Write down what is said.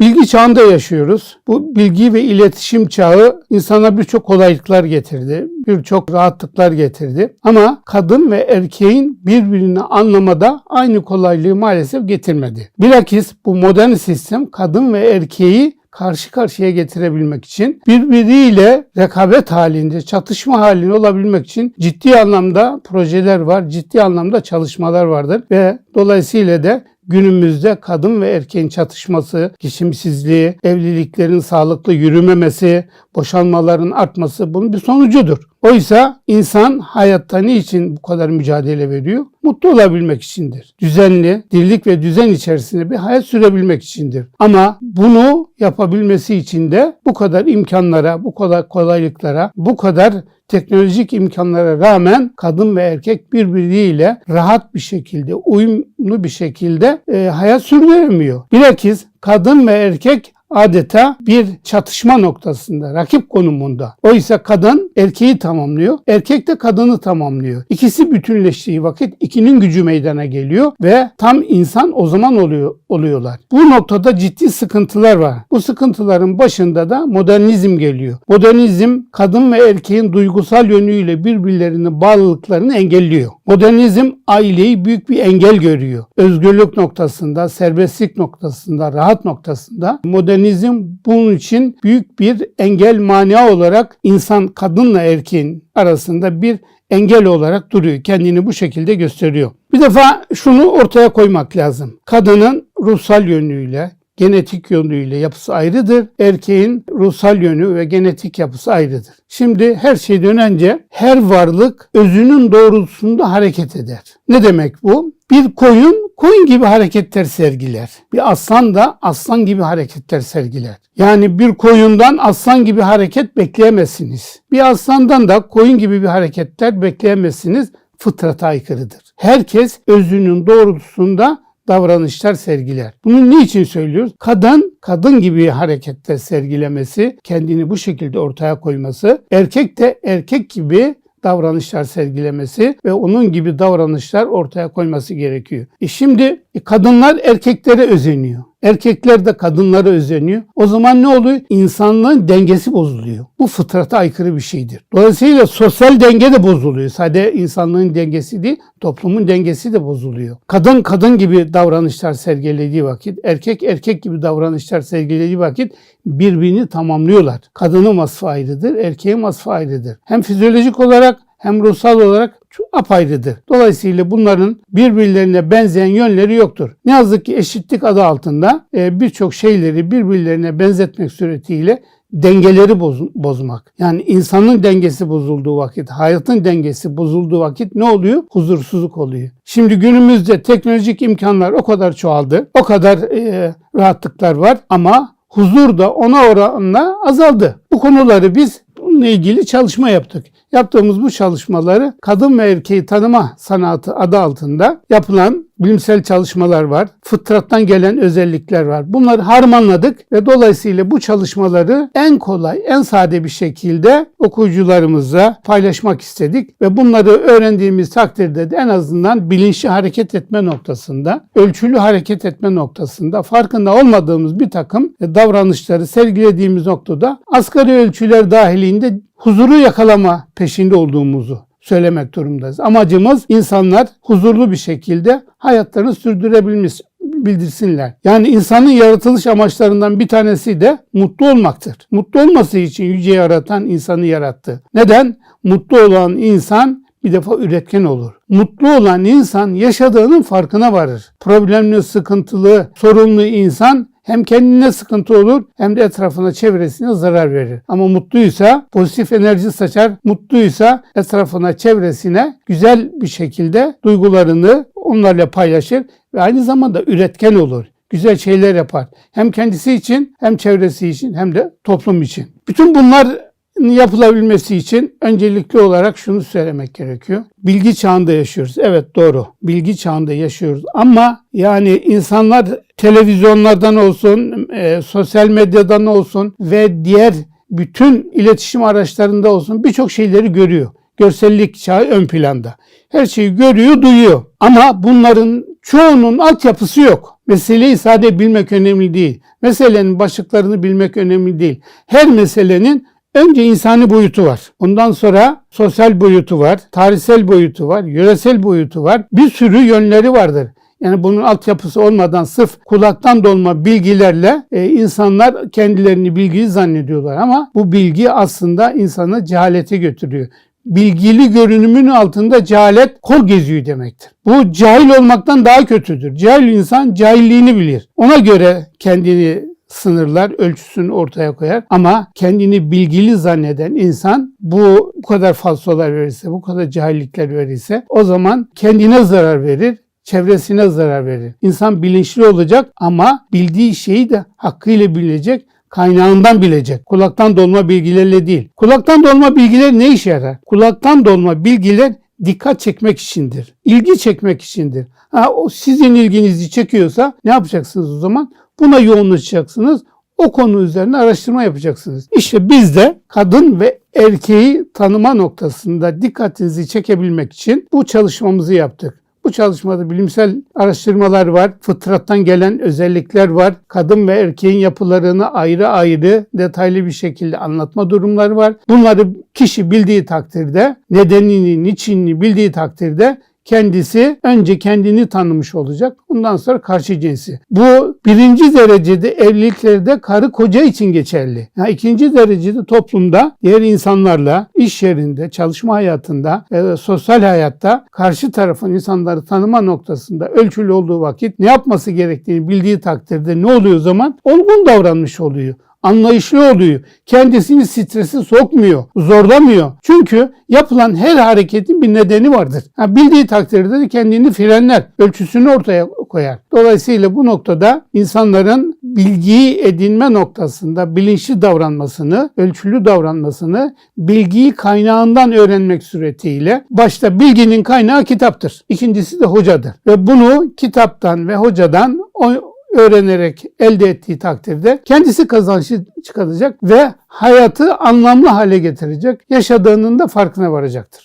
Bilgi çağında yaşıyoruz. Bu bilgi ve iletişim çağı insana birçok kolaylıklar getirdi. Birçok rahatlıklar getirdi. Ama kadın ve erkeğin birbirini anlamada aynı kolaylığı maalesef getirmedi. Bilakis bu modern sistem kadın ve erkeği karşı karşıya getirebilmek için birbiriyle rekabet halinde, çatışma halinde olabilmek için ciddi anlamda projeler var, ciddi anlamda çalışmalar vardır ve dolayısıyla da günümüzde kadın ve erkeğin çatışması, geçimsizliği, evliliklerin sağlıklı yürümemesi, boşanmaların artması bunun bir sonucudur. Oysa insan hayatta niçin bu kadar mücadele veriyor? Mutlu olabilmek içindir. Düzenli, dirlik ve düzen içerisinde bir hayat sürebilmek içindir. Ama bunu yapabilmesi için de bu kadar imkanlara, bu kadar kolaylıklara, bu kadar teknolojik imkanlara rağmen kadın ve erkek birbiriyle rahat bir şekilde, uyumlu bir şekilde e, hayat sürdüremiyor. Bilakis kadın ve erkek adeta bir çatışma noktasında, rakip konumunda. Oysa kadın erkeği tamamlıyor, erkek de kadını tamamlıyor. İkisi bütünleştiği vakit ikinin gücü meydana geliyor ve tam insan o zaman oluyor oluyorlar. Bu noktada ciddi sıkıntılar var. Bu sıkıntıların başında da modernizm geliyor. Modernizm kadın ve erkeğin duygusal yönüyle birbirlerinin bağlılıklarını engelliyor. Modernizm aileyi büyük bir engel görüyor. Özgürlük noktasında, serbestlik noktasında, rahat noktasında modernizm bunun için büyük bir engel mania olarak insan kadınla erkeğin arasında bir engel olarak duruyor. Kendini bu şekilde gösteriyor. Bir defa şunu ortaya koymak lazım. Kadının ruhsal yönüyle, genetik yönüyle yapısı ayrıdır. Erkeğin ruhsal yönü ve genetik yapısı ayrıdır. Şimdi her şeyden önce her varlık özünün doğrultusunda hareket eder. Ne demek bu? Bir koyun koyun gibi hareketler sergiler. Bir aslan da aslan gibi hareketler sergiler. Yani bir koyundan aslan gibi hareket bekleyemezsiniz. Bir aslandan da koyun gibi bir hareketler bekleyemezsiniz. Fıtrata aykırıdır. Herkes özünün doğrultusunda davranışlar sergiler. Bunu niçin söylüyoruz? Kadın, kadın gibi hareketler sergilemesi, kendini bu şekilde ortaya koyması, erkek de erkek gibi davranışlar sergilemesi ve onun gibi davranışlar ortaya koyması gerekiyor. E şimdi e, kadınlar erkeklere özeniyor. Erkekler de kadınlara özeniyor. O zaman ne oluyor? İnsanlığın dengesi bozuluyor. Bu fıtrata aykırı bir şeydir. Dolayısıyla sosyal denge de bozuluyor. Sadece insanlığın dengesi değil, toplumun dengesi de bozuluyor. Kadın kadın gibi davranışlar sergilediği vakit, erkek erkek gibi davranışlar sergilediği vakit birbirini tamamlıyorlar. Kadının vasfı ayrıdır, erkeğin vasfı ayrıdır. Hem fizyolojik olarak hem ruhsal olarak apayrıdır. Dolayısıyla bunların birbirlerine benzeyen yönleri yoktur. Ne yazık ki eşitlik adı altında e, birçok şeyleri birbirlerine benzetmek suretiyle dengeleri boz, bozmak. Yani insanın dengesi bozulduğu vakit, hayatın dengesi bozulduğu vakit ne oluyor? Huzursuzluk oluyor. Şimdi günümüzde teknolojik imkanlar o kadar çoğaldı, o kadar e, rahatlıklar var ama huzur da ona oranla azaldı. Bu konuları biz bununla ilgili çalışma yaptık. Yaptığımız bu çalışmaları kadın ve erkeği tanıma sanatı adı altında yapılan bilimsel çalışmalar var. Fıtrattan gelen özellikler var. Bunları harmanladık ve dolayısıyla bu çalışmaları en kolay, en sade bir şekilde okuyucularımızla paylaşmak istedik ve bunları öğrendiğimiz takdirde de en azından bilinçli hareket etme noktasında, ölçülü hareket etme noktasında farkında olmadığımız bir takım davranışları sergilediğimiz noktada asgari ölçüler dahilinde huzuru yakalama peşinde olduğumuzu söylemek durumdayız. Amacımız insanlar huzurlu bir şekilde hayatlarını sürdürebilmiş bildirsinler. Yani insanın yaratılış amaçlarından bir tanesi de mutlu olmaktır. Mutlu olması için yüce yaratan insanı yarattı. Neden? Mutlu olan insan bir defa üretken olur. Mutlu olan insan yaşadığının farkına varır. Problemli, sıkıntılı, sorunlu insan hem kendine sıkıntı olur hem de etrafına, çevresine zarar verir. Ama mutluysa pozitif enerji saçar, mutluysa etrafına, çevresine güzel bir şekilde duygularını onlarla paylaşır ve aynı zamanda üretken olur. Güzel şeyler yapar. Hem kendisi için hem çevresi için hem de toplum için. Bütün bunlar yapılabilmesi için öncelikli olarak şunu söylemek gerekiyor. Bilgi çağında yaşıyoruz. Evet doğru. Bilgi çağında yaşıyoruz. Ama yani insanlar televizyonlardan olsun, e, sosyal medyadan olsun ve diğer bütün iletişim araçlarında olsun birçok şeyleri görüyor. Görsellik çağı ön planda. Her şeyi görüyor, duyuyor. Ama bunların çoğunun altyapısı yok. Meseleyi sadece bilmek önemli değil. Meselenin başlıklarını bilmek önemli değil. Her meselenin önce insani boyutu var. Ondan sonra sosyal boyutu var, tarihsel boyutu var, yöresel boyutu var. Bir sürü yönleri vardır. Yani bunun altyapısı olmadan sırf kulaktan dolma bilgilerle e, insanlar kendilerini bilgiyi zannediyorlar ama bu bilgi aslında insanı cehalete götürüyor. Bilgili görünümün altında cehalet kol geziyor demektir. Bu cahil olmaktan daha kötüdür. Cahil insan cahilliğini bilir. Ona göre kendini sınırlar, ölçüsünü ortaya koyar. Ama kendini bilgili zanneden insan bu, bu kadar falsolar verirse, bu kadar cahillikler verirse o zaman kendine zarar verir, çevresine zarar verir. İnsan bilinçli olacak ama bildiği şeyi de hakkıyla bilecek, kaynağından bilecek. Kulaktan dolma bilgilerle değil. Kulaktan dolma bilgiler ne işe yarar? Kulaktan dolma bilgiler dikkat çekmek içindir. İlgi çekmek içindir. Ha, o sizin ilginizi çekiyorsa ne yapacaksınız o zaman? Buna yoğunlaşacaksınız. O konu üzerine araştırma yapacaksınız. İşte biz de kadın ve erkeği tanıma noktasında dikkatinizi çekebilmek için bu çalışmamızı yaptık. Bu çalışmada bilimsel araştırmalar var, fıtrattan gelen özellikler var, kadın ve erkeğin yapılarını ayrı ayrı detaylı bir şekilde anlatma durumları var. Bunları kişi bildiği takdirde, nedenini, niçinini bildiği takdirde kendisi önce kendini tanımış olacak. Ondan sonra karşı cinsi. Bu birinci derecede evliliklerde karı koca için geçerli. Yani ikinci derecede toplumda diğer insanlarla, iş yerinde, çalışma hayatında, e, sosyal hayatta karşı tarafın insanları tanıma noktasında ölçülü olduğu vakit ne yapması gerektiğini bildiği takdirde ne oluyor o zaman? Olgun davranmış oluyor anlayışlı oluyor. Kendisini strese sokmuyor, zorlamıyor. Çünkü yapılan her hareketin bir nedeni vardır. Ha, bildiği takdirde de kendini frenler, ölçüsünü ortaya koyar. Dolayısıyla bu noktada insanların bilgiyi edinme noktasında bilinçli davranmasını, ölçülü davranmasını bilgiyi kaynağından öğrenmek suretiyle başta bilginin kaynağı kitaptır. İkincisi de hocadır. Ve bunu kitaptan ve hocadan öğrenerek elde ettiği takdirde kendisi kazançlı çıkaracak ve hayatı anlamlı hale getirecek. Yaşadığının da farkına varacaktır.